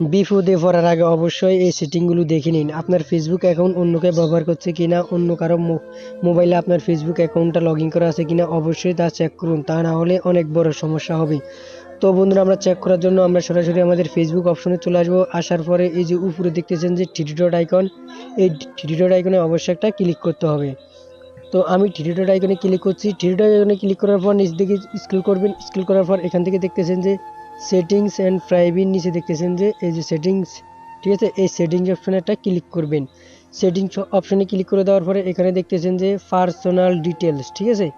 বিপদে পড়ার আগে অবশ্যই এই সেটিংগুলো দেখে নিন। আপনার ফেসবুক অ্যাকাউন্ট অন্যকে ব্যবহার করছে কিনা, অন্য কারও মোবাইলে আপনার ফেসবুক অ্যাকাউন্টটা লগ করা আছে কিনা অবশ্যই তা চেক করুন, তা না হলে অনেক বড় সমস্যা হবে। তো বন্ধুরা, আমরা চেক করার জন্য আমরা সরাসরি আমাদের ফেসবুক অপশনে চলে আসব। আসার পরে এই যে উপরে দেখতেছেন যে থ্রি ডট আইকন এই থ্রি ডট আইকনে অবশ্যই একটা ক্লিক করতে হবে। তো আমি থ্রি ডট আইকনে ক্লিক করছি। থ্রি ডট আইকনে ক্লিক করার পর নিচ দিকে স্ক্রল করবেন। স্ক্রল করার পর এখান থেকে দেখতেছেন যে সেটিংস অ্যান্ড প্রাইভেট নিচে দেখতেছেন যে, এই যে সেটিংস ঠিক আছে? এই সেটিংস অপশনে একটা ক্লিক করবেন। সেটিংস অপশানে ক্লিক করে দেওয়ার পরে এখানে দেখতেছেন যে পার্সোনাল ডিটেলস ঠিক আছে?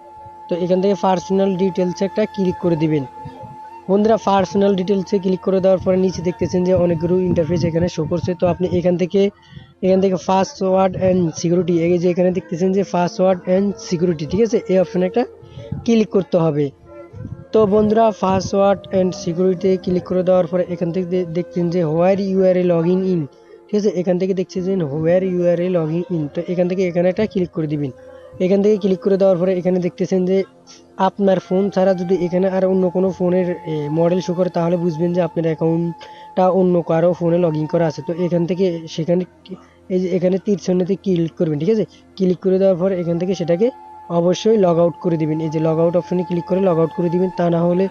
তো এখান থেকে পার্সোনাল ডিটেলসে একটা ক্লিক করে দিবেন। বন্ধুরা পার্সোনাল ডিটেলসে ক্লিক করে দেওয়ার পরে নিচে দেখতেছেন যে, অনেকগুলো ইন্টারফেস এখানে শো করছে। তো আপনি এখান থেকে এখান থেকে পাসওয়ার্ড অ্যান্ড সিকিউরিটি এই যে এখানে দেখতেছেন যে পাসওয়ার্ড অ্যান্ড সিকিউরিটি ঠিক আছে? এই অপশানে একটা ক্লিক করতে হবে। তো বন্ধুরা পাসওয়ার্ড অ্যান্ড সিকিউরিটি ক্লিক করে দেওয়ার পরে এখান থেকে দেখছেন যে where you are a log in in ঠিক আছে, এখান থেকে দেখছেন where you are a log in in তো এখান থেকে এখানে একটা ক্লিক করে দিবেন। এখান থেকে ক্লিক করে দেওয়ার পরে এখানে দেখতেছেন যে আপনার ফোন ছাড়া যদি এখানে আর অন্য কোনো ফোনের মডেল শো করে, তাহলে বুঝবেন যে আপনার অ্যাকাউন্টটা অন্য কারও ফোনে লগ ইন করা আছে। তো এখান থেকে সেখানে এই যে এখানে তীর চিহ্নতে ক্লিক করবেন, ঠিক আছে? ক্লিক করে দেওয়ার পর এখান থেকে সেটাকে অবশ্যই লগ আউট করে দিবেন। এই যে লগ আউট অপশনে ক্লিক করে লগ আউট করে দিবেন, তা না হলে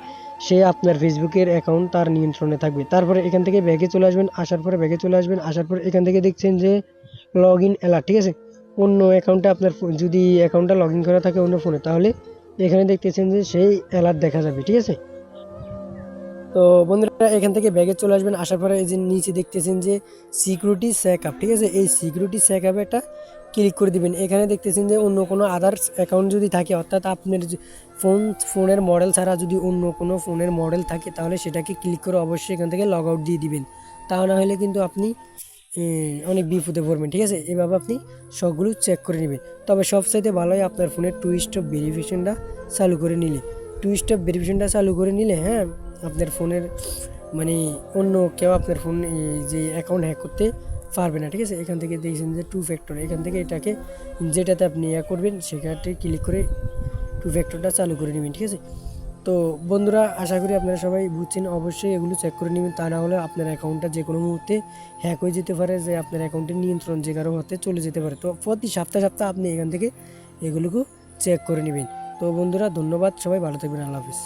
সে আপনার ফেসবুকের অ্যাকাউন্ট তার নিয়ন্ত্রণে থাকবে। তারপরে এখান থেকে ব্যাগে চলে আসবেন, আসার পরে ব্যাগে চলে আসবেন, আসার পরে এখান থেকে দেখছেন যে লগ ইন অ্যালার্ট ঠিক আছে? অন্য অ্যাকাউন্টে আপনার যদি অ্যাকাউন্টটা লগ ইন করা থাকে অন্য ফোনে তাহলে এখানে দেখতেছেন যে সেই অ্যালার্ট দেখা যাবে, ঠিক আছে? তো বন্ধুরা এখান থেকে ব্যাগে চলে আসবেন, আসার পরে এই যে নিচে দেখতেছেন যে সিকিউরিটি স্যাক আপ ঠিক আছে? এই সিকিউরিটি স্যাক আপে একটা ক্লিক করে দিবেন। এখানে দেখতেছেন যে অন্য কোনো আদার্স অ্যাকাউন্ট যদি থাকে, অর্থাৎ আপনার ফোন ফোনের মডেল ছাড়া যদি অন্য কোনো ফোনের মডেল থাকে, তাহলে সেটাকে ক্লিক করে অবশ্যই এখান থেকে লগ আউট দিয়ে দিবেন। তা না হলে কিন্তু আপনি অনেক বিপদে পড়বেন, ঠিক আছে? এভাবে আপনি সবগুলো চেক করে নেবেন। তবে সবচাইতে ভালো হয় আপনার ফোনের টু স্টপ ভেরিফিকেশনটা চালু করে নিলে। টু স্টেপ ভেরিফিকেশনটা চালু করে নিলে হ্যাঁ আপনার ফোনের মানে অন্য কেউ আপনার ফোন যে অ্যাকাউন্ট হ্যাক করতে পারবে না, ঠিক আছে? এখান থেকে দেখছেন যে টু ফ্যাক্টর এখান থেকে এটাকে যেটাতে আপনি ইয়ে করবেন সেখানটাতে ক্লিক করে টু ফ্যাক্টরটা চালু করে নেবেন, ঠিক আছে? তো বন্ধুরা, আশা করি আপনারা সবাই বুঝছেন, অবশ্যই এগুলো চেক করে নেবেন। তা না হলে আপনার অ্যাকাউন্টটা যে কোনো মুহূর্তে হ্যাক হয়ে যেতে পারে, যে আপনার অ্যাকাউন্টের নিয়ন্ত্রণ যে কারও হাতে চলে যেতে পারে। তো প্রতি সপ্তাহে সপ্তাহে আপনি এখান থেকে এগুলোকে চেক করে নেবেন। তো বন্ধুরা ধন্যবাদ সবাই ভালো থাকবেন আল্লাহ হাফিজ।